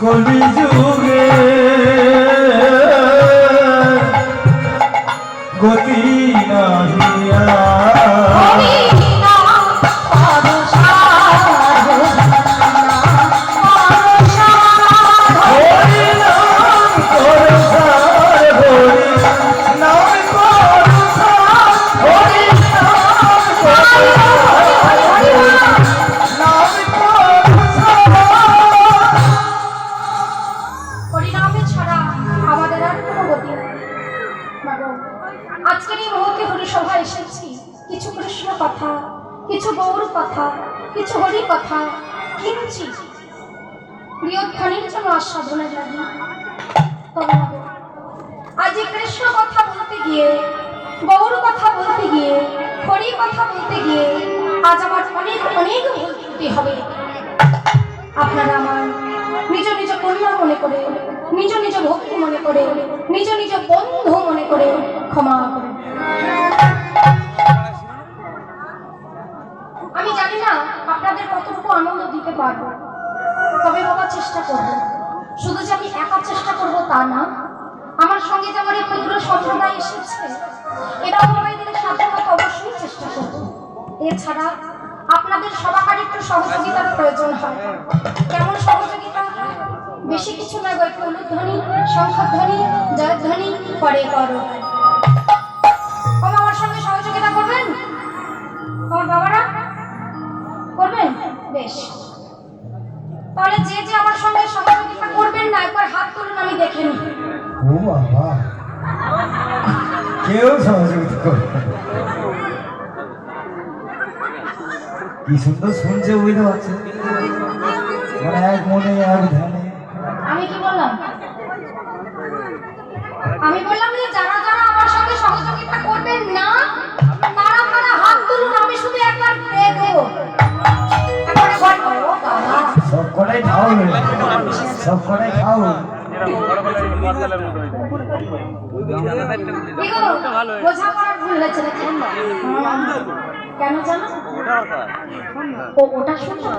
কলি যুগে গতি নাহিয়া হরিসভা এসেছি। কিছু কৃষ্ণ কথা, কিছু গৌর কথা, কিছু হরি কথা কিনছি। জন্য আস্বাদনে আজ কৃষ্ণ কথা বলতে গিয়ে, গৌর কথা বলতে গিয়ে, হরি কথা বলতে গিয়ে আজ আমার অনেক অনেক ভুল হবে। আপনারা আমার নিজ নিজ কন্যা মনে করে, নিজ নিজ ভক্তি মনে করে, নিজ নিজ বন্ধু মনে করে ক্ষমা করে আপনাদের কতটুকু আনন্দ দিতে পারব? তবে বলার চেষ্টা করব। শুধু যে আমি একা চেষ্টা করব তা না, আমার সঙ্গে যে আমার এই ক্ষুদ্র সম্প্রদায় এসেছে এটাও সবাই দিলে সাধ্যমতো অবশ্যই চেষ্টা করব। এছাড়া আপনাদের সবাকার একটু সহযোগিতার প্রয়োজন হয়। কেমন সহযোগিতা? বেশি কিছু না গো, একটু অনুধ্বনি, শঙ্খধ্বনি, জয়ধ্বনি, পরে করো। বাবা, আমার সঙ্গে সহযোগিতা করবেন? যে যে আমার সঙ্গে সহযোগিতা করবেন না, একবার হাত তুলুন, আমি দেখে নিই। ও বাবা। কেউ সহযোগিতা করবে। কি সুন্দর শুনছে, বুঝতে পারছেন? মানে এক মনে এক ধ্যানে কটাই খাও। সব কটাই খাও কি গো, বোঝাপড়ার ভুল হয়েছে কেন জানো? ওটা শুনছো?